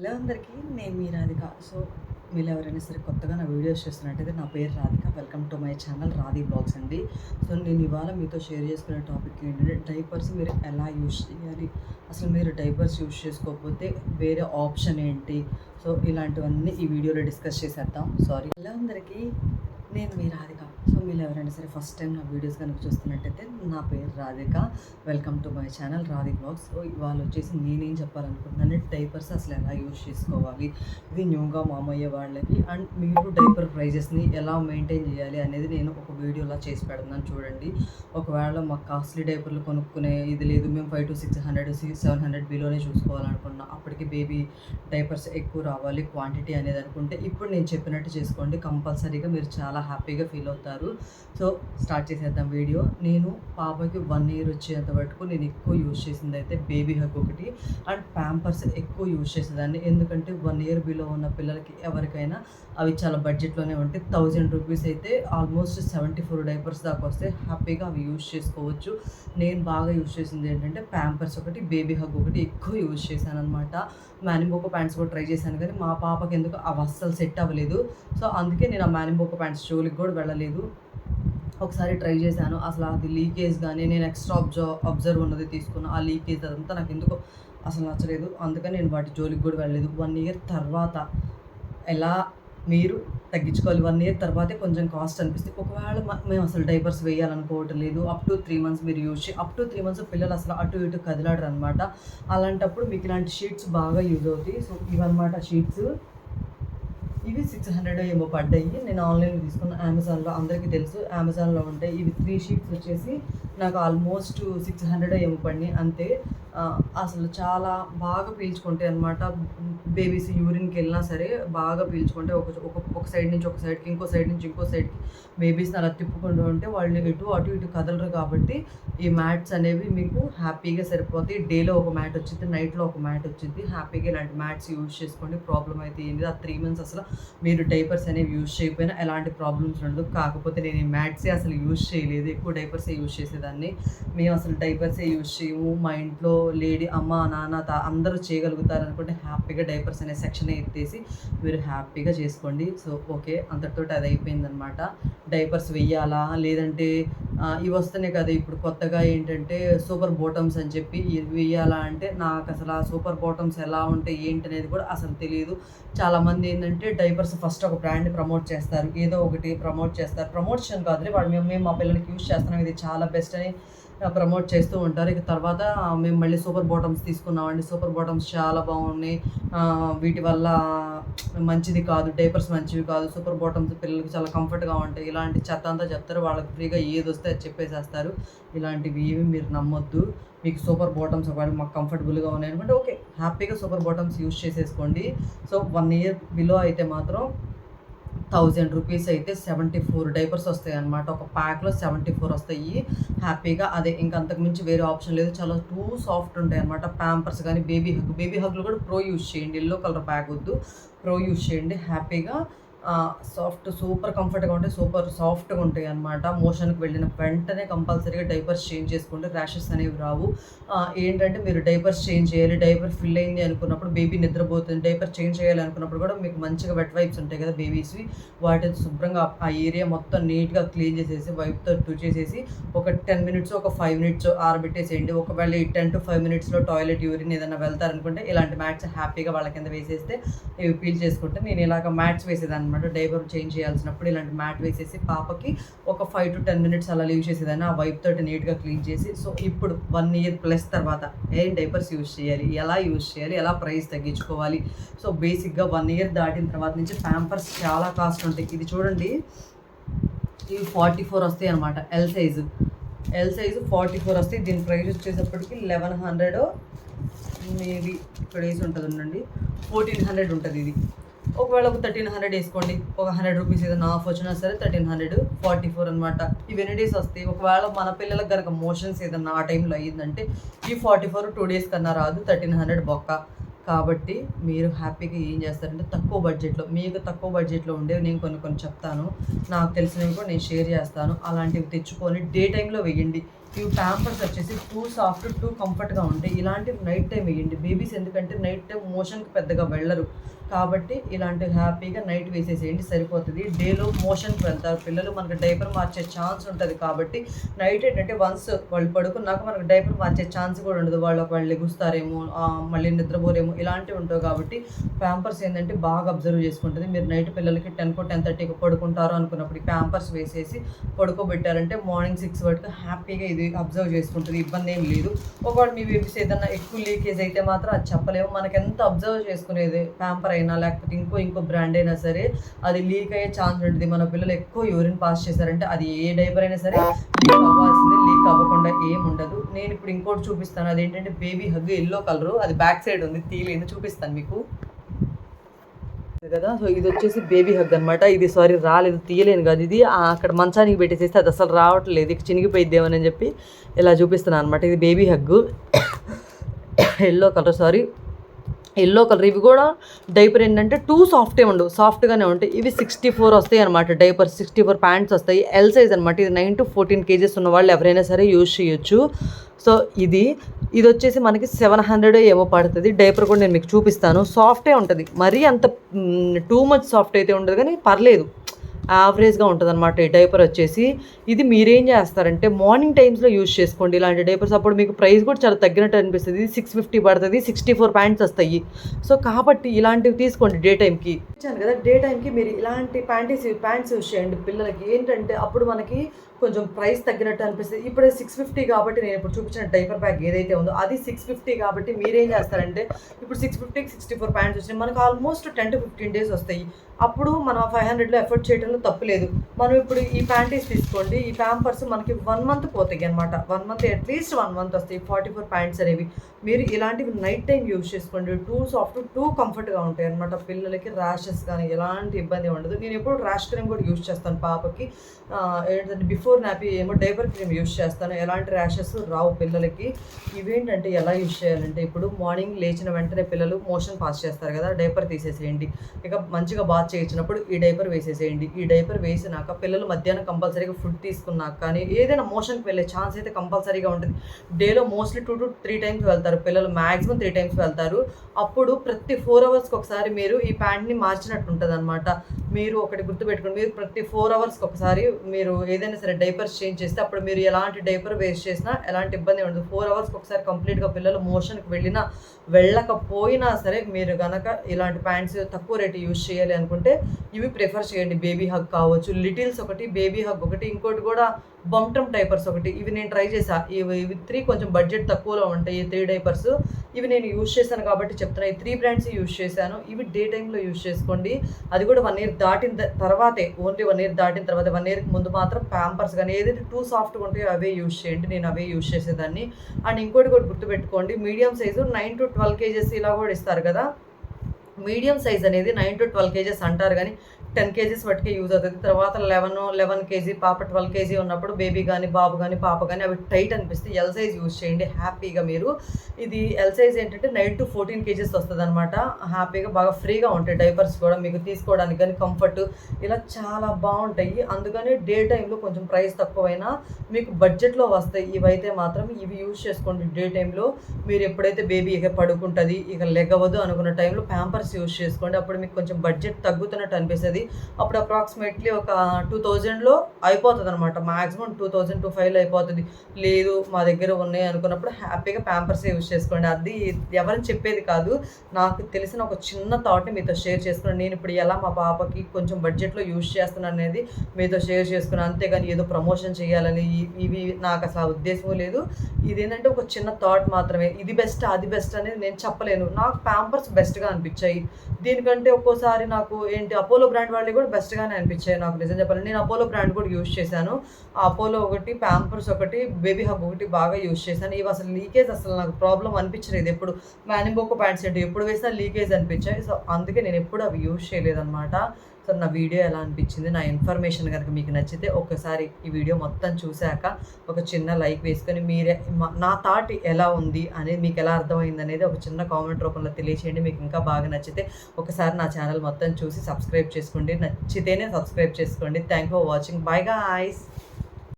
Hello అందరికీ నేను మీ Radhika. So మీరు ఎవరైనా సరే కొత్తగా నా వీడియోస్ చూస్తున్నట్టయితే నా పేరు Radhika. Welcome to my channel Radhi blogs అండి. సో నేను ఇవాళ మీతో షేర్ చేసుకునే టాపిక్ ఏంటంటే డైపర్స్ మీరు ఎలా యూజ్ చేయాలి? అసలు మీరు డైపర్స్ యూజ్ చేసుకోకపోతే వేరే ఆప్షన్ ఏంటి? సో ఇలాంటివన్నీ ఈ వీడియోలో డిస్కస్ చేసేద్దాం. సారీ హలో అందరికీ నేను మీ రాధిక. సో మీరు ఎవరైనా సరే ఫస్ట్ టైం నా వీడియోస్ కనుక చూస్తున్నట్టయితే నా పేరు Radhika. Welcome to my channel Radhik blogs so ఇవాళ వచ్చేసి నేనేం చెప్పాలనుకుంటున్నాను డైపర్స్ అసలు ఎలా యూజ్ చేసుకోవాలి ఇది న్యూగా మామయ్య వాళ్ళకి అండ్ మీరు డైపర్ ప్రైజెస్ని ఎలా మెయింటైన్ చేయాలి అనేది నేను ఒక వీడియోలా చేసి పెడుతున్నాను చూడండి. ఒకవేళ మాకు కాస్ట్లీ డైపర్లు కొనుక్కునే ఇది లేదు మేము five to six hundred six seven hundred బిలోనే చూసుకోవాలనుకున్నా అప్పటికి బేబీ డైపర్స్ ఎక్కువ రావాలి క్వాంటిటీ అనేది అనుకుంటే ఇప్పుడు నేను చెప్పినట్టు చేసుకోండి కంపల్సరీగా మీరు చాలా హ్యాపీగా ఫీల్ అవుతారు. సో స్టార్ట్ చేసేద్దాం వీడియో. నేను పాపకి వన్ ఇయర్ వచ్చేంత వరకు నేను ఎక్కువ యూజ్ చేసింది అయితే బేబీ హగ్ ఒకటి. అండ్ ప్యాంపర్స్ ఎక్కువ యూజ్ చేసేదాన్ని. ఎందుకంటే వన్ ఇయర్ బిలో ఉన్న పిల్లలకి ఎవరికైనా అవి చాలా బడ్జెట్లోనే ఉంటాయి. థౌజండ్ రూపీస్ అయితే ఆల్మోస్ట్ సెవెంటీ ఫోర్ డైపర్స్ దాకా వస్తే హ్యాపీగా అవి యూజ్ చేసుకోవచ్చు. నేను బాగా యూజ్ చేసింది ఏంటంటే ప్యాంపర్స్ ఒకటి బేబీ హగ్ ఒకటి ఎక్కువ యూజ్ చేశాను అనమాట మ్యానింబోకో ప్యాంట్స్ కూడా ట్రై చేశాను కానీ మా పాపకి ఎందుకు అవి అస్సలు సెట్ అవ్వలేదు. సో అందుకే నేను ఆ మ్యానింబోకో ప్యాంట్స్ జోలికి కూడా వెళ్ళలేదు. ఒకసారి ట్రై చేశాను. అసలు అది లీకేజ్ కానీ నేను ఎక్స్ట్రా అబ్జర్వ్ అబ్జర్వ్ ఉన్నది తీసుకున్న. ఆ లీకేజ్ అదంతా నాకు ఎందుకో అసలు నచ్చలేదు. అందుకని నేను వాటి జోలికి కూడా వెళ్ళలేదు. వన్ ఇయర్ తర్వాత ఎలా మీరు తగ్గించుకోవాలి? వన్ ఇయర్ తర్వాతే కొంచెం కాస్ట్ అనిపిస్తుంది ఒకవేళ మేము అసలు డైపర్స్ వేయాలనుకోవటం లేదు. అప్ టు త్రీ మంత్స్ మీరు యూజ్ చేయి అప్ టు త్రీ మంత్స్ పిల్లలు అసలు అటు ఇటు కదిలాడరు అనమాట అలాంటప్పుడు మీకు ఇలాంటి షీట్స్ బాగా యూజ్ అవుతాయి. సో ఇవన్నమాట షీట్స్ ఇవి సిక్స్ హండ్రెడ్ ఏమో పడ్డాయి. నేను ఆన్లైన్లో తీసుకున్న అమెజాన్లో అందరికీ తెలుసు. అమెజాన్లో ఉంటాయి. ఇవి త్రీ షీట్స్ వచ్చేసి నాకు ఆల్మోస్ట్ సిక్స్ హండ్రెడ్ ఏమో పడినాయి. అంతే. అసలు చాలా బాగా పీల్చుకుంటాయి అనమాట బేబీస్ యూరిన్కి వెళ్ళినా సరే బాగా పీల్చుకుంటే ఒక ఒక ఒక సైడ్ నుంచి ఒక సైడ్కి ఇంకో సైడ్ నుంచి ఇంకో సైడ్కి బేబీస్ని అలా తిప్పుకుంటూ ఉంటే వాళ్ళు ఎటు అటు ఇటు కదలరు కాబట్టి ఈ మ్యాట్స్ అనేవి మీకు హ్యాపీగా సరిపోతాయి. డేలో ఒక మ్యాట్ వచ్చింది నైట్లో ఒక మ్యాట్ వచ్చింది హ్యాపీగా ఇలాంటి మ్యాట్స్ యూజ్ చేసుకోండి. ప్రాబ్లం అయితే ఏంటి ఆ త్రీ మంత్స్ అసలు మీరు డైపర్స్ అనేవి యూజ్ చేయకపోయినా ఎలాంటి ప్రాబ్లమ్స్ ఉండదు. కాకపోతే నేను మ్యాట్సే అసలు యూజ్ చేయలేదు. ఎక్కువ డైపర్సే యూజ్ చేసేదాన్ని. మేము అసలు డైపర్సే యూజ్ చేయము. మా ఇంట్లో లేడీ అమ్మ నాన్న తా అందరూ చేయగలుగుతారు అనుకుంటే హ్యాపీగా డైపర్స్ అనే సెక్షన్ ఎత్తేసి మీరు హ్యాపీగా చేసుకోండి. So okay. అంతటితో అది అయిపోయిందనమాట డైపర్స్ వెయ్యాలా లేదంటే ఇవి వస్తున్నాయి కదా ఇప్పుడు కొత్తగా ఏంటంటే సూపర్ బాటమ్స్ అని చెప్పి ఇవి వెయ్యాలా అంటే నాకు అసలు ఆ సూపర్ బాటమ్స్ ఎలా ఉంటాయి ఏంటి అనేది కూడా అసలు తెలియదు చాలామంది ఏంటంటే డైపర్స్ ఫస్ట్ ఒక బ్రాండ్ ప్రమోట్ చేస్తారు ఏదో ఒకటి ప్రమోట్ చేస్తారు. ప్రమోషన్ కాదు వాళ్ళు మేము మేము మా పిల్లలకి యూస్ చేస్తున్నాం ఇది చాలా బెస్ట్ అని ప్రమోట్ చేస్తూ ఉంటారు. ఇక తర్వాత మేము మళ్ళీ సూపర్ బాటమ్స్ తీసుకున్నామండి. సూపర్ బాటమ్స్ చాలా బాగున్నాయి. వీటి వల్ల మంచిది కాదు. డైపర్స్ మంచివి కాదు. సూపర్ బాటమ్స్ పిల్లలకి చాలా కంఫర్ట్గా ఉంటాయి. ఇలాంటి చెత్త అంతా చెప్తారు. వాళ్ళకి ఫ్రీగా ఏది వస్తే అది చెప్పేసేస్తారు. ఇలాంటివి ఏమి మీరు నమ్మొద్దు. మీకు సూపర్ బాటమ్స్ ఒకవేళ మాకు కంఫర్టబుల్గా ఉన్నాయి అనుకుంటే ఓకే. హ్యాపీగా సూపర్ బాటమ్స్ యూస్ చేసేసుకోండి. సో వన్ ఇయర్ బిలో అయితే మాత్రం థౌజండ్ రూపీస్ అయితే సెవెంటీ ఫోర్ డైపర్స్ వస్తాయి అనమాట ఒక ప్యాక్లో సెవెంటీ ఫోర్ వస్తాయి. హ్యాపీగా అదే ఇంకా అంతకుమించి వేరే ఆప్షన్ లేదు. చాలా టూ సాఫ్ట్ ఉంటాయి అనమాట ప్యాంపర్స్ కానీ బేబీ హగ్ బేబీ హగ్లు కూడా ప్రో యూస్ చేయండి. ఎల్లో కలర్ బ్యాగ్ వద్దు. ప్రో యూస్ చేయండి. హ్యాపీగా సాఫ్ట్ సూపర్ కంఫర్ట్గా ఉంటాయి సూపర్ సాఫ్ట్గా ఉంటాయి అనమాట మోషన్కి వెళ్ళిన వెంటనే కంపల్సరీగా డైపర్స్ చేంజ్ చేసుకుంటే ర్యాషెస్ అనేవి రావు. ఏంటంటే మీరు డైపర్స్ చేంజ్ చేయాలి డైపర్ ఫిల్ అయింది అనుకున్నప్పుడు బేబీ నిద్రపోతుంది డైపర్ చేంజ్ చేయాలి అనుకున్నప్పుడు కూడా మీకు మంచిగా వెట్ వైప్స్ ఉంటాయి కదా బేబీస్వి వాటిని శుభ్రంగా ఆ ఏరియా మొత్తం నీట్గా క్లీన్ చేసేసి వైప్తో టూ చేసేసి ఒక టెన్ మినిట్స్ ఒక ఫైవ్ మినిట్స్ ఆరబెట్టేసేయండి. ఒకవేళ ఈ టెన్ టు ఫైవ్ మినిట్స్లో టాయిలెట్ యూరిన్ ఏదైనా వెళ్తారనుకుంటే ఇలాంటి మ్యాట్స్ హ్యాపీగా వాళ్ళ కింద వేసేస్తే ఇవి పీల్ చేసుకుంటే నేను ఇలాగ మ్యాట్స్ వేసేదాన్ని. అనమాట డైపర్ చేంజ్ చేయాల్సినప్పుడు ఇలాంటి మ్యాట్ వేసేసి పాపకి ఒక ఫైవ్ టు టెన్ మినిట్స్ అలా లీవ్ చేసేదాన్ని. ఆ వైప్ తోటి నీట్గా క్లీన్ చేసి సో ఇప్పుడు వన్ ఇయర్ ప్లస్ తర్వాత ఏం డైపర్స్ యూజ్ చేయాలి? ఎలా యూజ్ చేయాలి? ఎలా ప్రైస్ తగ్గించుకోవాలి? సో బేసిక్గా వన్ ఇయర్ దాటిన తర్వాత నుంచి ప్యాంపర్స్ చాలా కాస్ట్ ఉంటాయి. ఇది చూడండి. ఇవి ఫార్టీ ఫోర్ వస్తాయి అనమాట L size. L size forty four వస్తాయి. దీని ప్రైస్ వచ్చేసప్పటికి లెవెన్ హండ్రెడ్ మేబీ ఇక్కడ వేసి ఉంటుంది ఉండండి ఫోర్టీన్ హండ్రెడ్ ఉంటుంది ఇది. ఒకవేళ ఒక థర్టీన్ హండ్రెడ్ వేసుకోండి. ఒక హండ్రెడ్ రూపీస్ ఏదైనా ఆఫ్ వచ్చినా సరే థర్టీన్ హండ్రెడ్ ఫార్టీ ఫోర్ అనమాట ఇవి ఎన్ని డేస్ వస్తాయి? ఒకవేళ మన పిల్లలకు కనుక మోషన్స్ ఏదన్నా ఆ టైంలో అయ్యిందంటే ఈ ఫార్టీ ఫోర్ టూ డేస్ కన్నా రాదు థర్టీన్ హండ్రెడ్ బొక్క. కాబట్టి మీరు హ్యాపీగా ఏం చేస్తారంటే తక్కువ బడ్జెట్లో మీకు తక్కువ బడ్జెట్లో ఉండేవి నేను కొన్ని కొన్ని చెప్తాను. నాకు తెలిసినవి కూడా నేను షేర్ చేస్తాను. అలాంటివి తెచ్చుకొని డే టైంలో వేయండి. ఇవి ప్యాంపర్స్ వచ్చేసి టూ సాఫ్ట్ టూ కంఫర్ట్గా ఉంటాయి. ఇలాంటివి నైట్ టైం వేయండి. బేబీస్ ఎందుకంటే నైట్ టైం మోషన్కి పెద్దగా వెళ్ళరు. కాబట్టి ఇలాంటి హ్యాపీగా నైట్ వేసేసేయండి సరిపోతుంది. డేలో మోషన్కి వెళ్తారు పిల్లలు మనకు డైపర్ మార్చే ఛాన్స్ ఉంటుంది కాబట్టి నైట్ ఏంటంటే వన్స్ వాళ్ళు పడుకున్నాక మనకు డైపర్ మార్చే ఛాన్స్ కూడా ఉండదు. వాళ్ళు వాళ్ళు ఎగుస్తారేమో మళ్ళీ నిద్రపోరేమో ఇలాంటివి ఉంటావు కాబట్టి ప్యాంపర్స్ ఏంటంటే బాగా అబ్జర్వ్ చేసుకుంటుంది. మీరు నైట్ పిల్లలకి టెన్కో టెన్ థర్టీకి పడుకుంటారు అనుకున్నప్పుడు ప్యాంపర్స్ వేసేసి పడుకోబెట్టారంటే మార్నింగ్ సిక్స్ వరకు హ్యాపీగా ఇది అబ్జర్వ్ చేసుకుంటుంది. ఇబ్బంది ఏం లేదు. ఒకవేళ మీ బేబీస్ ఏదన్నా ఎక్కువ లీకేజ్ అయితే మాత్రం అది చెప్పలేము. మనకి ఎంత అబ్జర్వ్ చేసుకునేది ప్యాంపర్ అయినా లేకపోతే ఇంకో ఇంకో బ్రాండ్ అయినా సరే అది లీక్ అయ్యే ఛాన్స్ ఉంటుంది. మన పిల్లలు ఎక్కువ యూరిన్ పాస్ చేశారంటే అది ఏ డైపర్ అయినా సరే లీక్ అవ్వాల్సింది లీక్ అవ్వకుండా ఏం ఉండదు. నేను ఇప్పుడు ఇంకోటి చూపిస్తాను. అదేంటంటే బేబీ హగ్ ఎల్లో కలర్ అది బ్యాక్ సైడ్ ఉంది. తీయలేదు. చూపిస్తాను మీకు? ఇది కదా? సో ఇది వచ్చేసి బేబీ హగ్ అనమాట ఇది సారీ రాలేదు. తీయలేను కదా ఇది. అక్కడ మంచానికి పెట్టేసేస్తే అది అసలు రావట్లేదు. ఇక చినిగిపోయిద్దేమని చెప్పి ఇలా చూపిస్తున్నాను అనమాట ఇది baby hug yellow colour sorry yellow colour. ఇవి కూడా డైపర్ ఏంటంటే టూ సాఫ్టే ఉండవు. సాఫ్ట్గానే ఉంటాయి. ఇవి సిక్స్టీ ఫోర్ వస్తాయి అనమాట డైపర్ సిక్స్టీ ఫోర్ ప్యాంట్స్ వస్తాయి. ఎల్ సైజ్ అనమాట ఇది నైన్ టు ఫోర్టీన్ కేజెస్ ఉన్న వాళ్ళు ఎవరైనా సరే యూజ్ చేయొచ్చు. సో ఇది ఇది వచ్చేసి మనకి సెవెన్ హండ్రెడ్ ఏమో పడుతుంది. డైపర్ కూడా నేను మీకు చూపిస్తాను. సాఫ్టే ఉంటుంది. మరీ అంత టూ మచ్ సాఫ్ట్ అయితే ఉండదు. కానీ పర్లేదు. యావరేజ్గా ఉంటుంది అనమాట ఈ డైపర్ వచ్చేసి ఇది మీరేం చేస్తారంటే మార్నింగ్ టైమ్స్లో యూజ్ చేసుకోండి. ఇలాంటి డైపర్స్ అప్పుడు మీకు ప్రైస్ కూడా చాలా తగ్గినట్టు అనిపిస్తుంది. సిక్స్ ఫిఫ్టీ పడుతుంది సిక్స్టీ ఫోర్ ప్యాంట్స్ వస్తాయి. సో కాబట్టి ఇలాంటివి తీసుకోండి డే టైంకి ఇచ్చాను కదా డే టైంకి మీరు ఇలాంటి ప్యాంటీస్ ప్యాంట్స్ యూజ్ చేయండి పిల్లలకి. ఏంటంటే అప్పుడు మనకి కొంచెం ప్రైస్ తగ్గినట్టు అనిపిస్తుంది. ఇప్పుడు సిక్స్ ఫిఫ్టీ కాబట్టి నేను ఇప్పుడు చూపించిన డైపర్ బ్యాగ్ ఏదైతే ఉందో అది సిక్స్ ఫిఫ్టీ కాబట్టి మీరేం చేస్తారంటే ఇప్పుడు సిక్స్ ఫిఫ్టీకి సిక్స్టీ ఫోర్ ప్యాంట్స్ వచ్చినాయి. మనకు almost ten to fifteen days వస్తాయి. అప్పుడు మనం ఫైవ్ హండ్రెడ్లో ఎఫర్ట్ చేయడంలో తప్పులేదు మనం ఇప్పుడు ఈ ప్యాంటీస్ తీసుకోండి. ఈ ప్యాంపర్స్ మనకి వన్ మంత్ పోతాయి అనమాట one month at least one month వస్తాయి. ఫార్టీ ఫోర్ ప్యాంట్స్ అనేవి. మీరు ఇలాంటివి నైట్ టైం యూజ్ చేసుకోండి. టూ సాఫ్ట్ టూ కంఫర్ట్గా ఉంటాయి అనమాట పిల్లలకి ర్యాషెస్ కానీ ఎలాంటి ఇబ్బంది ఉండదు. నేను ఎప్పుడు ర్యాష్ క్రీమ్ కూడా యూజ్ చేస్తాను పాపకి. ఏంటంటే బిఫోర్ నాపీ ఏమో డైపర్ క్రీమ్ యూస్ చేస్తాను. ఎలాంటి ర్యాషెస్ రావు పిల్లలకి. ఇవేంటంటే ఎలా యూజ్ చేయాలంటే ఇప్పుడు మార్నింగ్ లేచిన వెంటనే పిల్లలు మోషన్ పాస్ చేస్తారు కదా డైపర్ తీసేసేయండి. ఇక మంచిగా బాత్ చేయించినప్పుడు ఈ డైపర్ వేసేసేయండి. ఈ డైపర్ వేసినాక పిల్లలు మధ్యాహ్నం కంపల్సరీగా ఫుడ్ తీసుకున్నాక కానీ ఏదైనా మోషన్కి వెళ్ళే ఛాన్స్ అయితే కంపల్సరీగా ఉంటుంది. డేలో mostly two to three times వెళ్తారు. పిల్లలు మ్యాక్సిమం త్రీ టైమ్స్ వెళ్తారు. అప్పుడు ప్రతి ఫోర్ అవర్స్కి ఒకసారి మీరు ఈ ప్యాంట్ని మార్చినట్టు ఉంటుంది అనమాట మీరు ఒకటి గుర్తుపెట్టుకోండి. మీరు ప్రతి ఫోర్ అవర్స్కి ఒకసారి మీరు ఏదైనా సరే డైపర్స్ చేంజ్ చేస్తే అప్పుడు మీరు ఎలాంటి డైపర్ వేస్ట్ చేసినా ఎలాంటి ఇబ్బంది ఉండదు. ఫోర్ అవర్స్కి ఒకసారి కంప్లీట్గా పిల్లలు మోషన్కి వెళ్ళినా వెళ్ళకపోయినా సరే మీరు కనుక ఇలాంటి ప్యాంట్స్ తక్కువ రేటు యూజ్ చేయాలి అనుకుంటే ఇవి ప్రిఫర్ చేయండి. బేబీ హగ్ కావచ్చు లిటిల్స్ ఒకటి బేబీ హగ్ ఒకటి ఇంకోటి కూడా బంటమ్ డైపర్స్ ఒకటి. ఇవి నేను ట్రై చేసా ఇవి ఇవి త్రీ కొంచెం బడ్జెట్ తక్కువలో ఉంటాయి ఈ త్రీ డైపర్స్ ఇవి నేను యూజ్ చేశాను కాబట్టి చెప్తున్నా. ఈ త్రీ బ్రాండ్స్ యూజ్ చేశాను. ఇవి డే టైంలో యూజ్ చేసుకోండి. అది కూడా వన్ ఇయర్ దాటిన తర్వాతే ఓన్లీ వన్ ఇయర్ దాటిన తర్వాత వన్ ఇయర్ ముందు మాత్రం ప్యాంపర్స్ కానీ ఏదైతే టూ సాఫ్ట్గా ఉంటాయో అవే యూజ్ చేయండి. నేను అవే యూజ్ చేసేదాన్ని. అండ్ ఇంకోటి కూడా గుర్తుపెట్టుకోండి. Medium size nine to twelve kgs ఇలా కూడా ఇస్తారు కదా. మీడియం సైజ్ అనేది నైన్ టు ట్వెల్వ్ కేజెస్ అంటారు కానీ టెన్ కేజీస్ వట్టుకే యూజ్ అవుతుంది. తర్వాత లెవెన్ లెవెన్ కేజీ పాప ట్వెల్వ్ కేజీ ఉన్నప్పుడు బేబీ కానీ బాబు కానీ పాప కానీ అవి టైట్ అనిపిస్తే ఎల్ సైజ్ యూజ్ చేయండి. హ్యాపీగా మీరు. ఇది ఎల్ సైజ్ ఏంటంటే నైన్ టు ఫోర్టీన్ కేజీస్ వస్తుంది అనమాట హ్యాపీగా బాగా ఫ్రీగా ఉంటాయి డైపర్స్ కూడా మీకు తీసుకోవడానికి కానీ కంఫర్ట్ ఇలా చాలా బాగుంటాయి. అందుకని డే టైంలో కొంచెం ప్రైస్ తక్కువైనా మీకు బడ్జెట్లో వస్తాయి. ఇవైతే మాత్రం ఇవి యూజ్ చేసుకోండి డే టైంలో. మీరు ఎప్పుడైతే బేబీ ఇక పడుకుంటుంది ఇక లెగవదు అనుకున్న టైంలో ప్యాంపర్స్ యూజ్ చేసుకోండి. అప్పుడు మీకు కొంచెం బడ్జెట్ తగ్గుతున్నట్టు అనిపిస్తుంది. అప్పుడు అప్రాక్సిమేట్లీ ఒక టూ థౌజండ్లో అయిపోతుంది అనమాట మాక్సిమం టూ థౌజండ్ టూ ఫైవ్లో అయిపోతుంది. లేదు మా దగ్గర ఉన్నాయి అనుకున్నప్పుడు హ్యాపీగా ప్యాంపర్స్ యూజ్ చేసుకోండి. అది ఎవరిని చెప్పేది కాదు. నాకు తెలిసిన ఒక చిన్న థాట్ని మీతో షేర్ చేసుకున్నాను. నేను ఇప్పుడు ఎలా మా పాపకి కొంచెం బడ్జెట్లో యూజ్ చేస్తున్నాను అనేది మీతో షేర్ చేసుకున్నాను. అంతేగాని ఏదో ప్రమోషన్ చేయాలని ఇవి నాకు అసలు ఉద్దేశం లేదు. ఇదేంటంటే ఒక చిన్న థాట్ మాత్రమే. ఇది బెస్ట్ అది బెస్ట్ అనేది నేను చెప్పలేను. నాకు ప్యాంపర్స్ బెస్ట్గా అనిపించాయి. దీనికంటే ఒక్కోసారి నాకు ఏంటి అపోలో బ్రాండ్ వాళ్ళు కూడా బెస్ట్గానే అనిపించాయి నాకు నిజం చెప్పాలి నేను అపోలో బ్రాండ్ కూడా యూజ్ చేశాను. ఆ అపోలో ఒకటి ప్యాంపర్స్ ఒకటి బేబీ హబ్ ఒకటి బాగా యూజ్ చేశాను. ఇవి అసలు లీకేజ్ అసలు నాకు ప్రాబ్లం అనిపించలేదు. ఎప్పుడు మ్యానింబోకో ప్యాంట్స్ ఏంటి ఎప్పుడు వేసినా లీకేజ్ అనిపించాయి. సో అందుకే నేను ఎప్పుడు అవి యూజ్ చేయలేదన్నమాట. సో నా వీడియో ఎలా అనిపించింది నా ఇన్ఫర్మేషన్ కనుక మీకు నచ్చితే ఒకసారి ఈ వీడియో మొత్తం చూశాక ఒక చిన్న లైక్ వేసుకొని మీరే మా- నా థాట్ ఎలా ఉంది అనేది మీకు ఎలా అర్థమైంది అనేది ఒక చిన్న కామెంట్ రూపంలో తెలియచేయండి. మీకు ఇంకా బాగా నచ్చితే ఒకసారి నా ఛానల్ మొత్తం చూసి సబ్స్క్రైబ్ చేసుకోండి. నచ్చితేనే సబ్స్క్రైబ్ చేసుకోండి. Thank for watching. Bye guys.